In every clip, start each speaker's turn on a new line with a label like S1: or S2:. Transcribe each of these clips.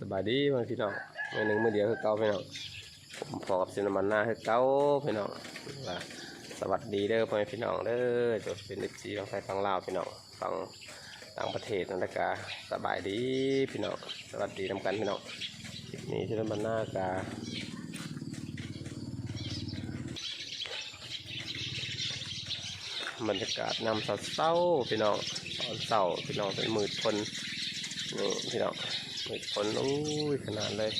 S1: สบายดีบางพี่น้องมือหนึ่งมือเดียวคือเก่าพี่น้องผมพอกับเซนนามันหน้าคือเก่าพี่น้องสวัสดีเด้อพ่อแม่พี่น้องเด้อจะเป็นเอฟซีฟังไทยฟังลาวพี่น้องฟังต่างประเทศนั่นแหละกาสบายดีพี่น้องสวัสดีนำกันพี่น้องคลิปนี้ซินนามันหน้ากาบรรยากาศนำเศร้าพี่น้องตอนเศร้าพี่น้องเป็นหมื่นคนนี่พี่น้อง เห็ดผลอุ้ยขนาดเลย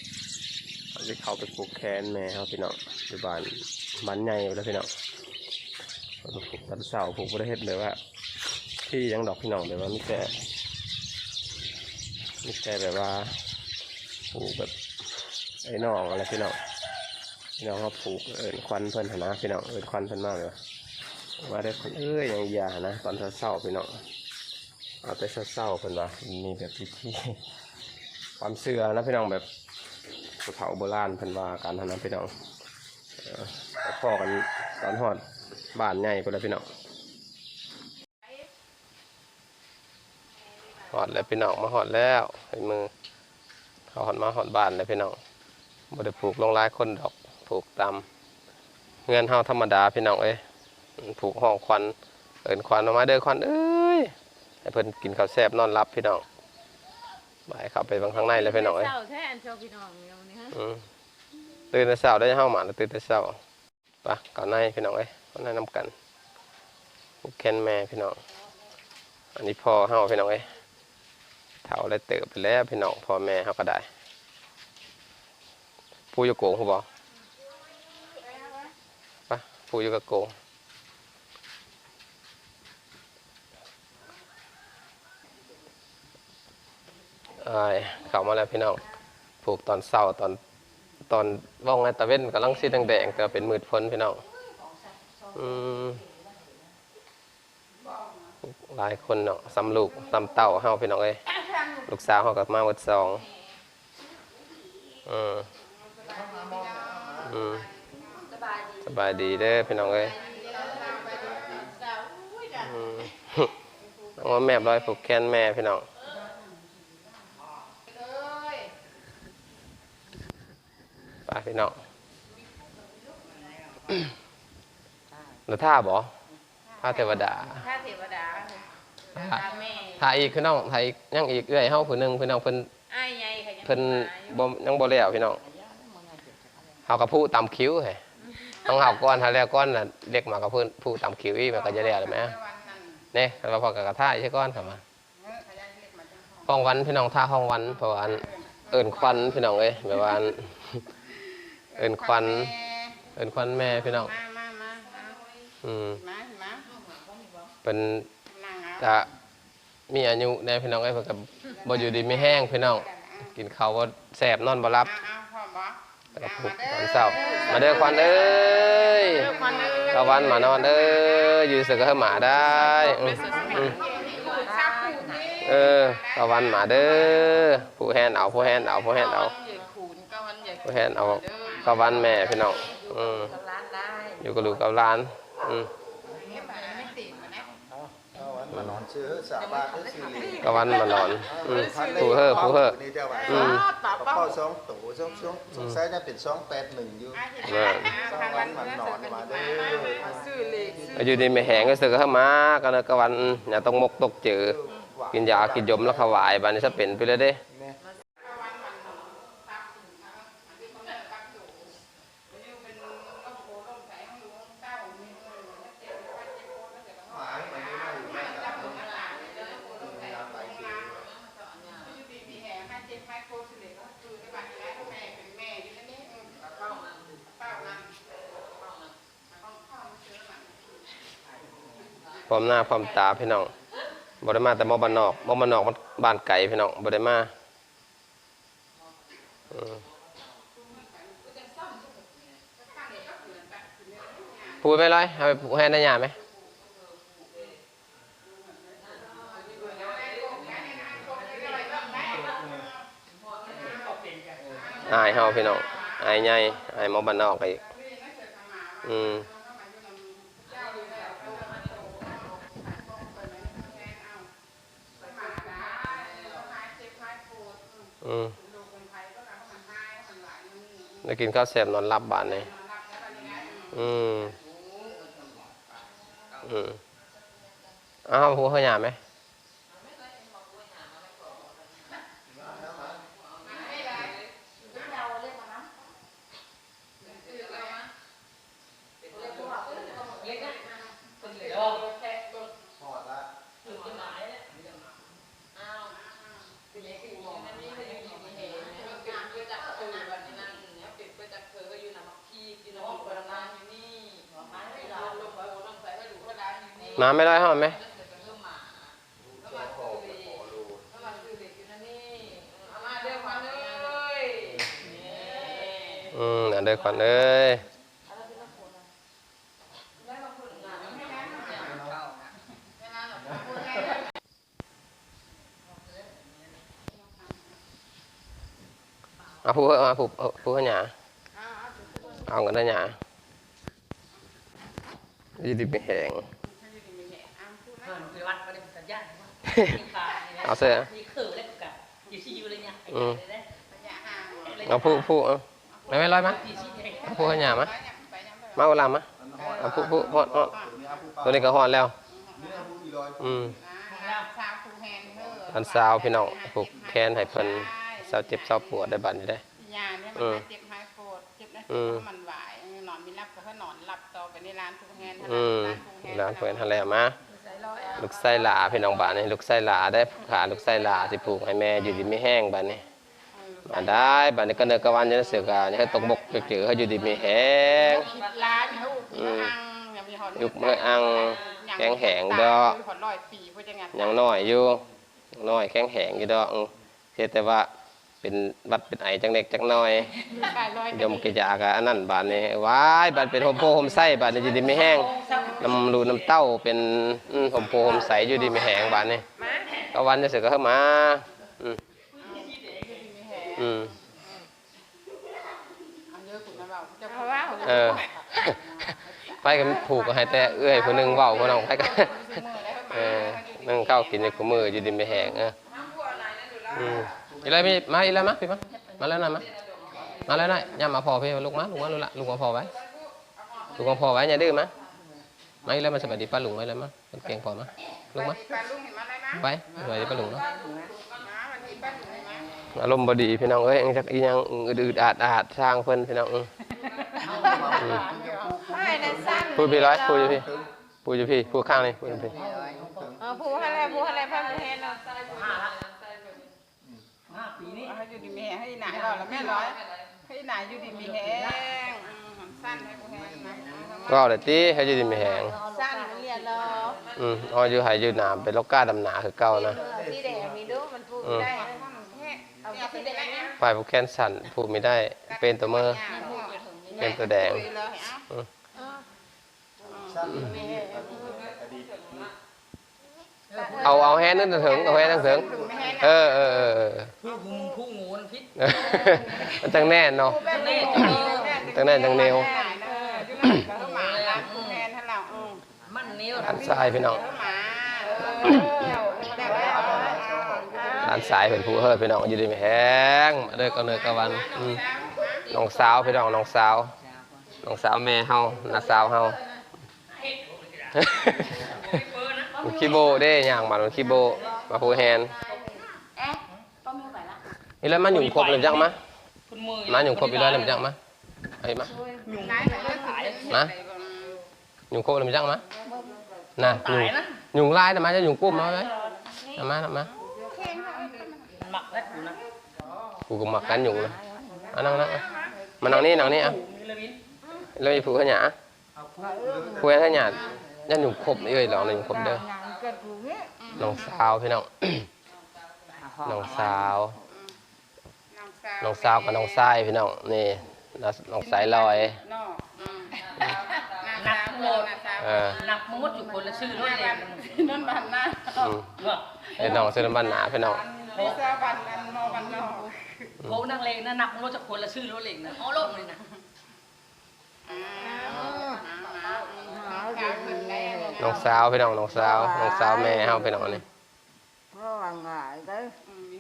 S1: เอาไปเขาไปปลูกแคนแม่ครับพี่น้องอยู่บ้านบ้านใหญ่ไปแล้วพี่น้องเอาไปลูกตันเสาปลูกประเทศเลยว่า ที่ยังดอกพี่น้องเลยว่ามีแต่มีแต่แบบว่าปลูกแบบไอ้นองอะไรพี่น้องพี่น้องเขาปลูกเอินควันเพิ่นหนะพี่น้องเอินควันเพิ่นมากเลยว่าได้คนเอ้ยยังยานะ ตอนเศร้าๆพี่น้องเอาแต่เศร้าๆเพิ่นว่ามีแบบพิธี ความเชื่อนะพี่น้องแบบเฒ่าโบราณพิ่นวาการทำนั้นพี่น้องพ่อกันตอนหอดบ้านใหญ่ไปแล้วพี่น้องหอดแล้วพี่น้องมาหอดแล้วเห็นมือเขาหอดมาหอดบ้านแล้วพี่น้องบ่ได้ปลูกลงลายคนดอกปลูกตามเงินเฮาธรรมดาพี่น้องเอ้ยปลูกห้องควันเอินควันออกมาเด้อควันเอ้ยให้เพิ่นกินข้าวแซ่บนอนรับพี่น้อง ไปเข้าไปบางข้างในเลยพี่น้องเอ้ย
S2: เศร้าแท้อันเจ้าพี่น้องเนี่ยวันนี้ฮะ
S1: อืมตื่นแต่เช้าได้เข้ามาแล้วตื่นแต่เช้าไปะก่อนในพี่น้องเอ้ยก่อนในนำกันผูกแคนแม่พี่น้อง อันนี้พ่อเฮาพี่น้องเอ้ยเฒ่าเลยเติบไปแล้วพี่น้องพ่อแม่เฮาก็ได้ ผู้อยู่โกงผู้บอกปะผู้อยู่กับโกง เอ้ยเข้ามาแล้วพี่น้องผูกตอนเช้าตอนตอนว่องไงตะเว้นกำลังสีแดงๆแต่เป็นมืดพ้นพี่น้องหลายคนเนาะซ้ำลูกซ้ำเต่าเฮาพี่น้องเอ้ยลูกสาวเฮากับมาหมดสองอืมอืมสบายดีเด้อพี่น้องเอ้ยอืมน้องว่าแม่ร้อยผูกแขนแม่พี่น้อง ไปพี่น้องแล้วท่าบ่ท่าเทวดา
S2: ถ้าเทวดาตาแม่
S1: ท่าอีกคือน้องท่าอีกยังอีกเอื้อยเฮาผู้หนึงพี่น้องเพิ่น
S2: อ้ายใหญ่ค่ะยัง
S1: เพิ่น
S2: มาอยู่
S1: บ่ยังบ่แล้วพี่น้องเฮาก็ผู้ตามคิ้วให้ต้องเฮาก่อนถ้าแล้วก่อนน่ะเรียกมาก็เพิ่นผู้ตามคิ้วอีกมันก็จะแล้วได้ไหมนี่เราพอกับกระท่าใช่ก่อนครับมาห้องวันพี่น้องท่าห้องวันเพราะว่าอันเอิ้นควันพี่น้องเอ้ยแบบว่าอัน เอิ้นควันเอิ้นควันแม่พี่น้อง
S3: มามามาเอา
S1: อืม
S3: มามา
S1: เป็น
S3: นั่งเอา
S1: จะมีอายุในพี่น้องไอ้ยเพิ่นกับบ่อยู่ดีไม่แห้งพี่น้อง กินข้าวบ่แซ่บนอนบ่หลับ
S3: เอาเอาพ่อบ่
S1: แล้วก็ปลุกตอนเช้ามาเด้อควันเอ้ย
S2: เรื่องมันเอ้ย
S1: ตะวันมานอนเด้ออยู่เสือก็ให้หมาได้อืมอืม
S3: ซักผูกนี่
S1: เออตะวันมาเด้อผู้แฮนเอาผู้แฮนเอาผู้แฮนเอา
S3: ใหญ่ขูนก็วันใหญ่
S1: ผู้แฮนเอา ตะวันแม่พี่น้องอืม
S3: ร้านได้
S1: อยู่กับลูกกับหลาน อืม
S3: เนี่ยไปไม่ติดมานะ
S4: มานอนชื่อสาบานชื่อลี
S1: ตะวันมานอนอืมผู้เฮอผู้เฮอ
S4: นี่เจ้าว่า
S1: อืม
S3: ป๋า
S4: กับ
S3: เป้า
S4: พ่อสองตู่สองสองสงสัยจะเป็นสองแปดหนึ่งอยู่
S1: นั่น
S4: สองวันมันนอนมาเด้อ
S3: ซื้อเลขซื้อ
S1: อยู่ดีไม่แห้งก็เสือก็ให้หมาก็เลยก็วันอย่าต้องมกตกเจอกินยากินยมแล้วขวายบานนี้จะเป็นไปเลยเด้
S4: เนี่ย
S1: พร้อมหน้าพร้อมตาพี่น้องบ่ได้มาแต่มอบ้านนอกมอบ้านนอกมันบ้านไก่พี่น้องบ่ได้มาพูดไปเลยเอาไปผูกแฮนได้ยาไหมอายเฮาพี่น้องอายใหญ่อายหมอบ้านนอกอีกอืม อืมได้กินข้าวแซ่บนอนรับบานเลยอืมอืมอ้าวหัวเขาหยาไหม มาไม่ได้ห้อไหมอืมเดี๋ยวเดี๋ยวก่อนเอ้ยเอาผู้เอาผู้ผู้ขยาเอากันได้หยาดีดีไปแหง
S5: ไปวัดมาได้สัญญาณว่ามีขา เนี่ย
S1: เอาเสื้อ
S5: มีเขือแล้วกับอยู่ที่อยู่เลยเนี่ยไอ้
S1: อืม
S5: เลยนะ
S1: เอาผู้ผู้เอาไม่ไม่ร้อยมั้ย
S5: ที่ชี้เอง
S1: เอาผู้ขยามามาเอาลามะเอาผู้ผู้ฮอดฮอดตัวนี้ก็ฮอดแล้วอืม
S3: สาวคูแฮนเด้อ
S1: อันสาวพี่น้องผูกแขนให้เพิ่นเศร้าเจ็บเศร้าปวดได้บัดนี้ได้
S3: ยาเนี่ยมันเจ็บหายปวดเจ็บนะ
S1: อืม
S3: มันไหวนอนมีรับก็นอนหลับต่อไปในร้านคูแฮน
S1: อืมร้านเพิ่นหั่นแหละมา ลูกไส้หลาพี่น้องบ้านนี่ลูกไส้หลาได้ขาลูกไส้หลาสิผูกให้แม่อยู่ดีไม่แห้งบัดนี้มาได้บัดนี้ก็เนกกะวันจะได้เสือกาอย่าให้ตกบกเจือให้อยู่ดีไม่แห้ง
S3: คิดร้านเขาอุกอังยังมีหอน
S1: ยุกเมื่ออังแข็งแหงดอก
S3: หอนร้อยปีเพื่อจะงาน
S1: ยังน้อยอยู่ยังน้อยแข็งแหงอยู่ดอกอือเพียงแต่ว่า เป็นหวัดเป็นไอจังเล็กจังน้อย
S3: ตายร้อย
S1: ยมกิจากะอันนั้นบาดนี้ว้ายบาดเป็นโฮมโพโฮมไส้บาดนี้อยู่ดีไม่แห้งน้ำรูน้ำเต้าเป็นอืมโฮมโพโฮมใสอยู่ดีไม่แห้งบาดนี้ก็วันจะเสือก็เข้ามาอืมอืม
S3: เอาเยอะขุนนะเบาจะ
S2: เพราะว่า
S1: เออไปกันผูกก็ให้แต่เอื้อยผู้หนึงเว้าผู้น้องไปกันเออนึ่งข้าวกินในคู่มืออยู่ดีไม่แห้งเอออืม อีไรมีมาอีไรมาพี่มามาแล้วหน่อยมามาแล้วหน่อยย่ามาพอพี่ลูกมาลูกมาลูกละลูกมาพอไว้ลูกมาพอไว้อย่าดื้อมามาอีไรมาสวัสดีป้าลุงไว้เลยมามันเก่งพอมาลูกมา
S3: ปลาลุงมาได้ไหม
S1: ไปสวัสดีป้าลุงเนาะอารมณ์บดีพี่น้องเอ้ยยังจักอียังอืดอาดอาดสร้างเพิ่นพี่น้อง
S2: ไม่นั่นสั้น
S1: พูดพี่ร้อยพูดอยู่พี่พูดอยู่พี่พูดข้างนี่พูดอยู่พี่
S2: เออผู้อะไรผู้อะไรพันผู้เห็นเนาะ
S5: ห้าละห้าปีนี้
S3: ให้ อยู่ดีมีแหงให้หนายเราแล้วแม่ร้อยให้หนายอยู่ดีมีแหงสั้นให้กูแหงนะ
S1: ก็เอาแต่ตีให้อยู่ดีมีแหง
S2: สั้นมันเรียนแล้ว
S1: อืมเอาอยู่ให้อยู่หนาเป็นโลกก้าดำหนาคือเก่านะ
S2: สีแดงมีดูมันพูดได้เอาสีแดงเนี่ย
S1: ฝ่ายผู้แค้นสั่นพูดไม่ได้ เป็นตัวเมอเป็นตัวแดง เอาเอาแฮนนั่นถึงเอาแฮนนั่นถึงเออเออเออเออ
S5: ผู้งูผู้งูนพิษ
S1: มันจังแน่นเนาะ
S5: แน่จะมี
S1: จังแน่จังแนว
S3: หมาร้านกูแหงให้เราอืม
S5: มันเนี้ย
S1: ด้านซ้ายพี่น้อง
S3: หมาแต่ว่า
S1: ด้านซ้ายเป็นผู้เฮิร์พี่น้องอยู่ดีไม่แห้งมาเด้อก็เนอก็วันอืมน้องสาวพี่น้องน้องสาวน้องสาวแม่เฮาน้าสาวเฮา มันคีโบเด้ย่างมามันคีโบมาผู้แฮน
S5: เอ๊ะต้มมือไปละ
S1: นี่แล้วมันอยู่ครบเลยจังมะ
S5: คุณมือ
S1: มาอยู่ครบอีกแล้วเลยจังมะไอ้มา
S5: ยุง
S3: นายแบบนี้ขาย
S1: มาอยู่ครบเลยจังมะน่ะอยู่
S5: ยนะ
S1: ยุงลายนะมาจะยุงกุ้มมาไหมนะมานะมา
S5: มันหมักแล้วกูนะ
S1: กูก็มากันยุงนะมานั่งนั่งมานั่งนี่นั่งนี่อะแล้วมีผู้ขยะผู้ขยะ ยันยุงครบเอ้ยลองเลยยุงครบเด้อน้องสาวพี่น้องน้องสาวน้องสาวกับน้องชายพี่น้องนี่น้องสายลอย
S3: นอก
S5: นักโมด
S1: เออ
S5: นักมดอยู่คนละชื่อด้วยเลย
S3: นั่นบันนะ
S1: อืม
S5: ว่า
S1: เป็นน้องเสื้อบ้านหนาพี่น้อง
S3: ลิซ่าบันอันมอบันนอก
S5: โค้นักเลงนะนักมดจะคนละชื่อรถเลงนะอ๋อโลกเลยนะ
S1: น้องสาวพี่น้องน้องสาวน้องสาวแม่เฮาพี่น้องนี่
S6: เพราะว่าง่ายเด้อ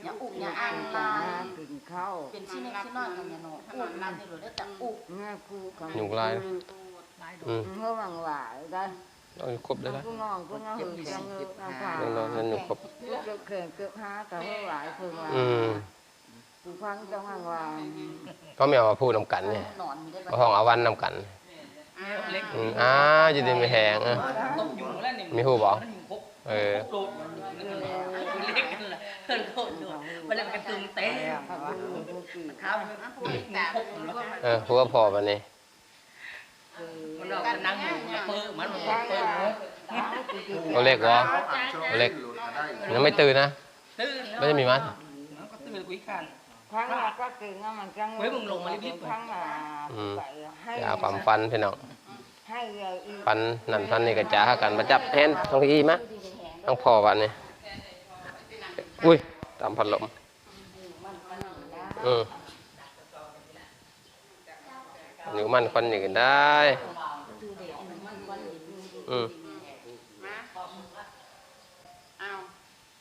S3: อย่าอุกอย่าอัง
S6: จะ
S3: มา
S6: หากินเข้า
S5: เป็นชิ้นเล็กชิ้นน้อยกันเนี่ยเนาะอุ้มนั่นนี่เลยแต่อุ้ม
S6: เมื่อกูกับ
S1: ยุงลายอืม
S6: เมื่อวังหวายได้
S1: เอาครบได้แล้ว
S6: กูน้องกูน้องหือจังเงือกน้ำผ่า
S1: เรื่องนอนนั่นอยู่ครบ
S6: เกือบเข่งเกือบห้ากับเมื่อหวายคือว่า
S1: อืม
S6: กูฟังจังวังหวาย
S1: เขาไม่เอามาพูดนำกันเนี่ย
S5: นอนได้
S1: ก็ห้องอาวันนำกัน
S5: เล็ก
S1: อืมอ่าจะได้ไม่แหงเออ
S5: ต้มยุงแล้วนี่
S1: มีหูบอก
S5: มันยุงพก
S1: เออ
S5: โดดเล็กกันละเพิ่นโดดโดดมันเลยกระตุ้งเต้
S6: กับกูกูกี่
S5: ข้าวมันพกแล้ว
S1: เออหัวพอมันนี่
S5: มันเราก็นั่งอยู่เปิ้มันมันเปิ้
S1: ตัวเล็กวะตัวเล็กยังไม่ตื่นนะ
S5: ตื่น
S1: ไม่ได้มีมัด
S5: ก็ตื่นกุยกัน
S6: ครั้งละก็ตื่นมามันจัง
S5: เฮ้ยมึงลงมารีบๆ
S6: ครั้งละ
S1: อืม
S6: ไปให้
S1: ยาความฟันพี่น้อง
S6: ให้เอาอีก
S1: ฟันนั่นฟันนี่กระจาหากันมาจับแฮนต้องอีมะต้องพอวันนี้อุ้ยตามพัดลมอืมอยู่มันคนอยู่กันได้ อืม
S3: มาเอา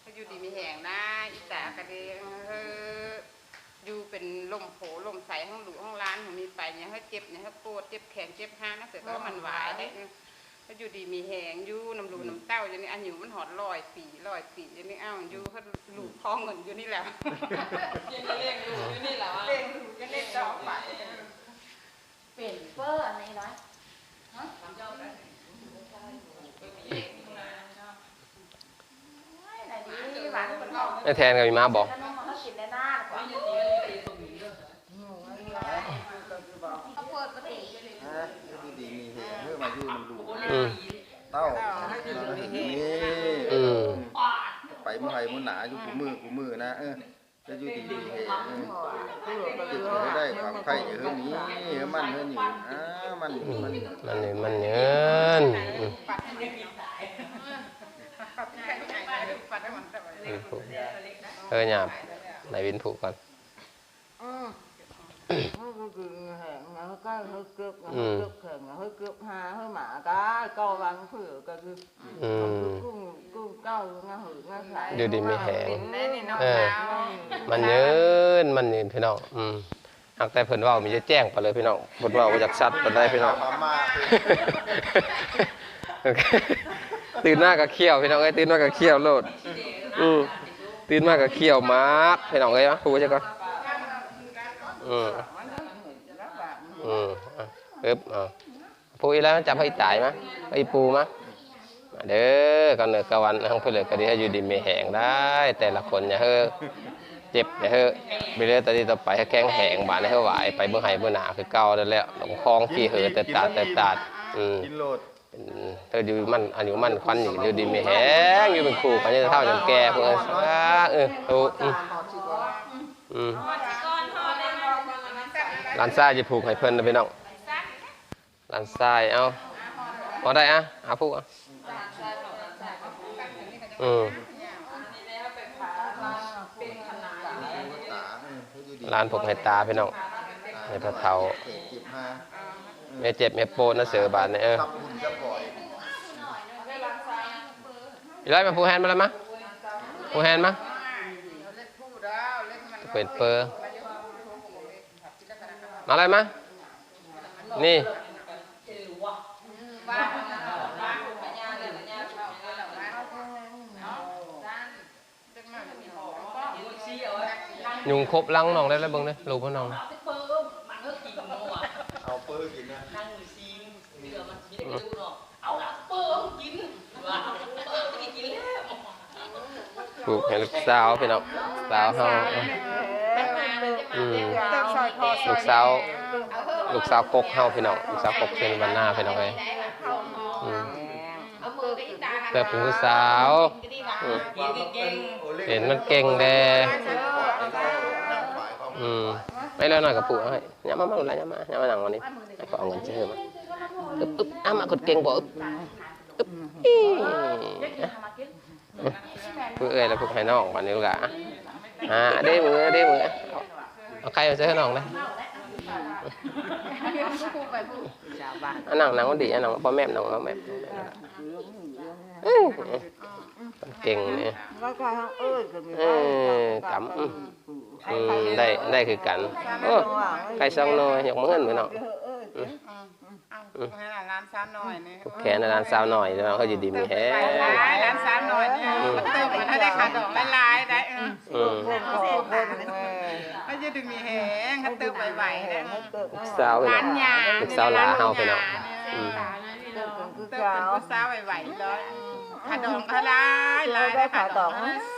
S3: ถ้าอยู่ดีมีแหงนะอีตากระเดงเฮ้อ อยู่เป็นลมโผลมใสห้องหลูห้องร้านหนูมีไปเนี่ยเฮ้ยเจ็บเนี่ยเฮ้ยปวดเจ็บแขนเจ็บห้านะเสือก็มันหวายได้ถ้าอยู่ดีมีแหงอยู่น้ำรูน้ำเต้าอย่างนี้อันอยู่มันหอดลอยปีลอยปีอย่างนี้เอ้าอยู่เขาหลูพองเงินอยู่นี่แหละเลี้ยงลูกอยู่นี่แหละเลี้ยงลูกจะเล่นต่อไป
S2: เป็นเฟอร์อันนี้น้อยไหนดีหวานคนออก
S1: ไอ้แทนกับมีมาบอก
S2: ขนมมาเขากินได้นานกว่าเขาเปิดปกติ
S4: ฮะอยู่ดีมีแหงเมื่อมาอยู่นำลูก
S1: อืม
S4: เต้านี่
S1: อืม
S4: ไปเมื่อไหร่มื่อหนาอยู่กูมือกูมือนะเออจะอยู่ดีมีแหงเออเจ็บให้ได้ความไข่เฮือนี้เฮือมันเฮือหนีอ่ามัน
S1: มั
S4: น
S1: มันนี่มันเงินอืม
S3: ปัดให้ได้ปัดให้ได้ปัดให้มันแต่ว่า
S1: วินผูกเออหยาบไหนวินผูกก่อน
S6: อืมเฮ้ยกูกินแหงนะเฮ้ยก็เฮ้ยเกือบนะเฮ้ยเกือบแข็งนะเฮ้ยเกือบหาเฮ้ยหมาก็ก็วางเผื่อก็คือ
S1: อืม
S6: กุ้งกุ้งเก้าง่าหือง่าสาย
S1: อยู่ดีมีแหง
S3: ได้นี่น้อง
S1: เออ
S3: สาว
S1: มันเยินมันยืนพี่น้องอืมหากแต่เพิ่นเว้ามีจะแจ้งไปเลยพี่น้องเพิ่นเว้าบ่จากสัตว์ปานใดพี่น้อง
S4: มาม่า
S1: ตื่นมาก็เคี้ยวพี่น้องเอ้ยตื่นมาก็เคี้ยวโลดอืมตื่นมาก็เคี้ยวมากพี่น้องเอ้ยมาพูดจักก่อน อืมอืมอะปึ๊บอะพูอีแล้วจับให้ตายมาให้ปูมามาเด้อกันเนอกวันทั้งเพื่อนก็ดีให้อยู่ดีมีแหงได้ แต่ละคนอย่าเฮ้อเจ็บอย่าเฮ้อไปเรื่อยตอนนี้ต่อไปให้แข้งแหงบาดให้ไหวไปเมื่อไหร่เมื่อหนาคือเก่านั่นแหละหลงคลองที่เหือแต่ตาแต่ตาอืมเธออยู่มันอันอยู่มันควันอยู่อยู่ดีไม่แห้งอยู่เป็นคู่กันจะเท่าจนแก่เพื่อนเออถูกอืมอืม หลานซ้ายจะผูกให้เพิ่นนะพี่น้องหลานซ้ายเอาพอได้อะเอาผูกอะอืม
S4: ห
S1: ลานผูกให้ตาพี่น้องให้พระเฒ่า
S4: เมา
S1: แม่เจ็บแม่โปนนะเสือบาดเนี่ยเออ
S4: ทำบุญจะบ่อย
S1: อีไรมาผูกแฮนมาแล้วมะผูกแฮนมะ
S3: เล็กพูดแล้วเล็น
S1: เปิดเปอร์ อะไรมะนี่
S3: บ้านบ้านปัญญาเลยปัญญาเข้าเลยแล้วบ้านเอาด้านเด็กมากมีหอก็
S1: ยุงครบลังน้องได้แล้วเบิ่งเด้อลูกพ่อน้อง
S5: เปิ้มมันก็กินนัว
S4: เอาเปอร์กินนะ
S5: นั่งอยู่ซีงเสือมันมีได้ดูเนาะเอาละเปิ้มกินว่าเปิ้มกินกินแล้ว
S1: ปลูกให้ลูกสาวพี่น้องสาวเฮา อืม
S3: เติมซอยคอซ
S1: ลู
S3: อย
S1: กสาว ลูกสาวกกเฮาพี่น้องลูกสาวกกเชิญวันหน้าพี่น้องเอ้ยอืม
S2: เอามือกับอีตา
S1: แต่เป็นผู้สาวอืม
S5: กินเก่ง
S1: เห็นมันเก่งแดอืมไม่แล้วหน่อยกับปู่ให้อย่ามามาหน่อยอย่ามาอย่ามาหนังวันนี้ให้เขาเอาเงินซื้อมาอึ๊บอึ๊บอ้ามากดเก่งบ่อึ๊บอึ๊บอี้เพื่อเอ้ยแล้วพวกให้น้องวันนี้ลูกหล่ะอ่าเด้มือเด้มือเอา ใครมาซื้อให้น้องเลย
S6: ชาวบ้าน
S1: อันหนังหนังมันดีอันหนังพ่อแม่หนังพ่อแม่
S6: เหลืองเหลืองนะ
S1: เอ้ยเก่งเนี่ย
S6: แล้วก็ทั้งเอ้ยก็มี
S1: เออกำอืมอืมได้ได้คือกันโอ้ไก่ซองน้อยยกมือขึ้นไปเนาะ
S6: เอ้ย
S3: อืมเอาให้หลานสาวน้อยนี่
S1: แขนร้านสาวหน่อยเนาะเขาอยู่ดีมีแฮ
S3: ไปหลายหลานสาวน้อยเนี่ยมันเติมมันให้ได้ขาดอกหลายๆได้เออ ดึงมีแหงคันเติมไหวๆได้
S6: ให้เกิด
S1: สาวไป
S3: ร้าน
S1: เนาะ
S3: ยา
S1: ลูกสาวหลาเฮาไปเนาะอืม
S6: เกิดเป็นคือ
S3: เติม
S6: เก่า
S3: เป็นผู้สาวไหวๆเลยขาดอกก็หลายหลายได้ขาดอก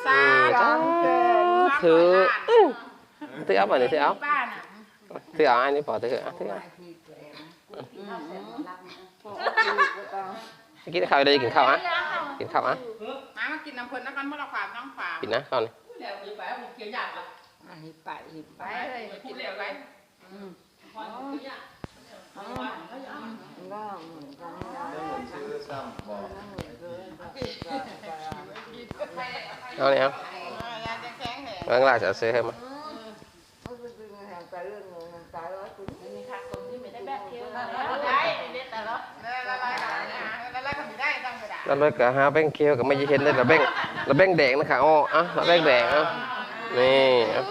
S3: สา
S1: อืม
S3: ว
S1: ถืออื้อถือเอาไปนี่ถือเอา
S3: บ้านอะ
S1: ถือเอาอันนี้พอถือเอาถือเอากินข้าวได้กินข้าวอะกินข้าวอะ
S3: มามากินน้ำเพลินแล้วกันเมื่อเราขวามน้องขวาม
S1: กินนะข้าวนี่
S5: แล้วมีไปมันเกี่ยวยากละ
S6: หิบไปหิบไป
S3: ไปเลยกินเร็วไป
S5: พอมันเกี่ยวยาก
S6: ก็เหมือนกัน
S4: ซื้อซ้ำบอก
S1: เอาเนี่ยเอา
S3: ยาจะแข็งแหง
S1: เรื่องแรกจะซื้อให้มา
S6: ไปเรื่องนึงตายแล้วคุณ
S5: มีคักตรงที่ไม่ได้แบกเกี่ยว
S3: ได้เด็ดแต่ละละลายละลายก็ไม่ได้ต้องกระดาษ
S1: แล้วเลยก็หาแบงค์เคียวกับไม่เห็นเลยระแบงค์ระแบงค์แดงนะคะอ๋ออะระแบงค์แดงอะ นี่อะ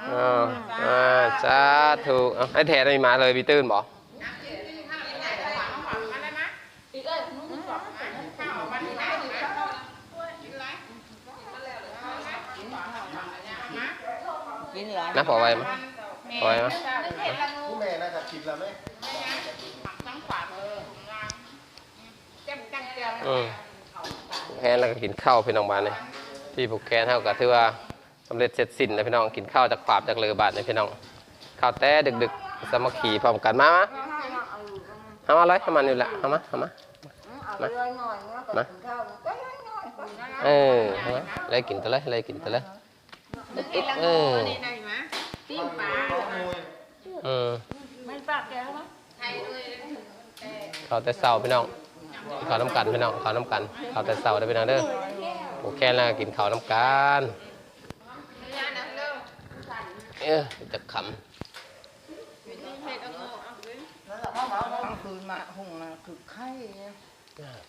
S1: อ่าอ่าสาธุอะไอ้แทนไม่มาเลยพี่ตื้นบอก
S5: อีกเอ้ยมึงสอบ
S6: กินหลาย
S1: นะพอไว้มั้พอไว้มั้ย
S4: ผู้แม่น่าจะคิดแล้วไหม
S1: อืมแค่แล้วก็กินข้าวพี่น้องบ้านนี่ ที่ผูกแขนเท่ากับที่ว่าสำเร็จเสร็จสิ้นนะพี่น้องกินข้าวจากความจากเรือบาทนะพี่น้องข้าวแต่ดึกๆสามัคคีพร้อมกันมามาเอามาเลยเอามานี่แหละเอามาเอามา
S6: เอาไปเลยหน่อยนะกินข้าวก็น้อยหน่อย
S1: เออเอามาเลยกินตัวเลยเลยกินตัวเลยเออ
S3: ปิ้งปลา
S1: เออ
S5: ไม่ปากแกแล้วมั้ง
S3: ไทยด้วย
S1: ข้าวแต่เช้าพี่น้องข้าวน้ำกันพี่น้องข้าวน้ำกันข้าวแต่เช้าได้อพี่น้องเด้อ ผูกแขนแล้วก็กินข้าวน้ำกันเออจะขำ
S6: กลางคืนมาหุ่งมาคือไข้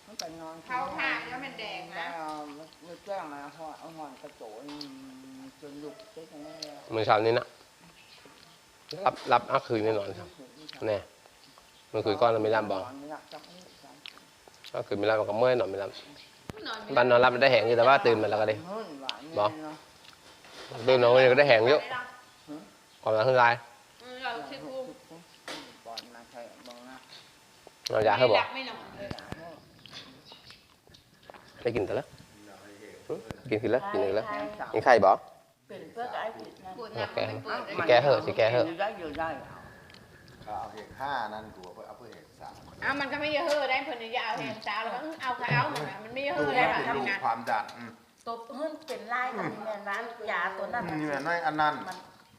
S6: มันไปนอน
S3: เขาผ่านแล้วมันแดง
S6: แล้
S3: นะ
S6: วนึกแจ้งมาหอเอาหอนกระโจนจนลุกเจ๊กันแน่
S1: มื้อเช้านี้นะรับรับเอาคืนแน่นอนครับแน่เมื่อคืนก้อนเราไม่รับบอก
S6: ไม่รับจักนี่สาม
S1: ก็คือไม่รับมันก็เมื่อยนอนไม่รับบ้านนอนรับมันได้แหงอยู่แต่ว่าตื่นมาแล้วก็ได้
S6: เฮ้ยหวาน
S1: บอก
S6: เนาะ
S1: ตื่นนอนก็ได้แหงเยอะความรักขึ้นไร
S5: เราชื่อกู
S6: บอลมาใช่บองนะ
S1: เราอยากให้บอก
S5: ไม่หน อก
S1: ได้กินแต่ละกินกินแล้วกินอีกแล้วกินไข่บอก
S6: เป็นเพื่อไอ้ผิดนะ
S3: ปวด
S1: โอ
S3: นั ก
S1: เค
S3: ไม่เปิด
S1: สิแกเหอกเหอะ
S6: อยู่ได้อยู่ได้
S4: ข้าวเหตุห้านั่นกูเอาเพื่อเหตุสาม
S3: อ้าวมันก็ไม่เยอะเฮ้อได้เพิ่นจะเอาแหงสาวแล้วก็เอาเขาเอามันไม่เยอะ
S4: ลู
S3: เฮ้อได้
S4: มัน
S3: แบบ
S4: เป็นลู
S3: ทำงาน
S4: ความดันอืม
S5: ตบเฮือนเป็นลายกับแม่นร้านยาตัวนั้น
S4: นี่แม่น้อยอันนั้น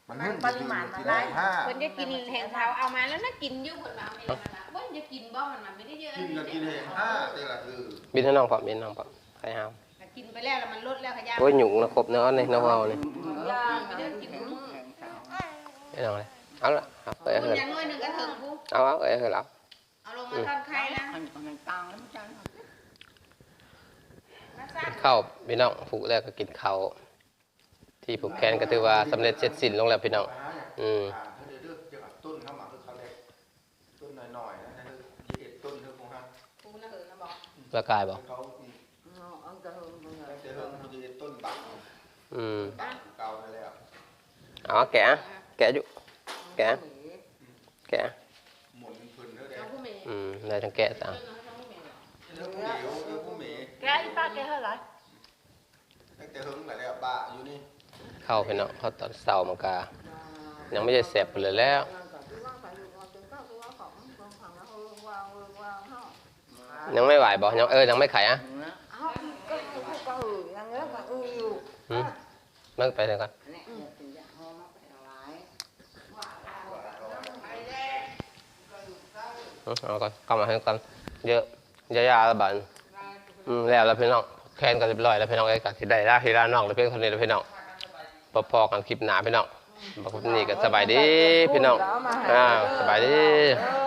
S4: มันหึ่ง
S5: ปริมาณมัน
S4: ที่ได้ ห้า
S3: เพิ่นจะกินแหงเท้าเอามาแล้วน่ากินอยู่เพิ่นมาไม่ได้มันนะว่าจะกินบ่มันไม่ได้เยอะ
S4: กินก็กินเหตุห้าแต่ละคือ
S1: บินให้น้องพอบินน้องพอไข่ห้าว
S3: กินไปแล้วแล้วมันลดแล้วขยะ
S1: โอ้ยหยุ่งนะครบเนื้อนี่น้องเอานี่
S3: ยาไม่ได้กินมื้อ
S1: ไม่น้องเลย เอาละเอาเอ้ย
S3: คุณ
S1: เฮ้ย
S3: ยังน้อยนึงก็ถึงกู
S1: เอาเอาเอ้ยเฮ้ยแล้ว
S3: เอาลงมาตอนไข่นะ
S6: มันมันตังแล้วมันจัง
S3: มาซ่า
S1: ข้าวพี่น้องผูกแล้วก็กินข้าวที่ผูกแขนก็ถือว่าสำเร็จเสร็จสิ้นลงแล้วพี่น้องอืม
S4: เขาเดือดเกี่ยวกับต้นเข้ามาคือเขาเล็กต้นหน่อยๆนะคือยี่สิบต้นเท่าของฮะ
S3: กูน่ะเหินนะบอก
S1: ละกายบอก
S4: เขา
S6: เอาจะเฮิงตรงไหน
S4: จะเริ่มเขาจะต้นบัก
S1: อืม
S4: บักเก่าแล้ว
S1: เอาแกะแกะอยู่ แกะ แกะ
S4: หมุนพื้นเท่าเดิ
S3: เอา
S4: ม
S3: ผู้เมย์
S1: อืมได้ทั้งแกะต่าง
S4: เรื่องผู้เหลียวเรื่องผู้หมี
S5: แกอีปากแกเท่าไหร่
S4: ตั้งแต่หึงหลายแล้วบ้าอยู่นี่
S1: เข้าพี่น้องเข้าตอนเช้ามันก็ยังไม่ได้เสร็จไปเลยแล้วยังไม่ไหวบอกยังเออยังไม่ไขอะ
S6: เอาก็ก็อื่นยังเงี้ยก็อื่นอยู่
S1: อืมเลิกไปเลยก่อน
S6: เนี่ยเป็นอย่างหอมไปละลาย
S1: อืม เอาก่อนกลับมาให้ก่อนเยอะเยอะยาละบาดอืมแล้วแล้วพี่น้องแคนกันเรียบร้อยแล้วพี่น้องไอ้กัที่ได้ละที่ละน้องแล้วเพียงเท่านี้แล้วพี่น้องพอๆกันคลิปหนาพี่น้องบอกว่านี่ก็สบายดีพี่น้องอ่าสบายดี
S6: เออ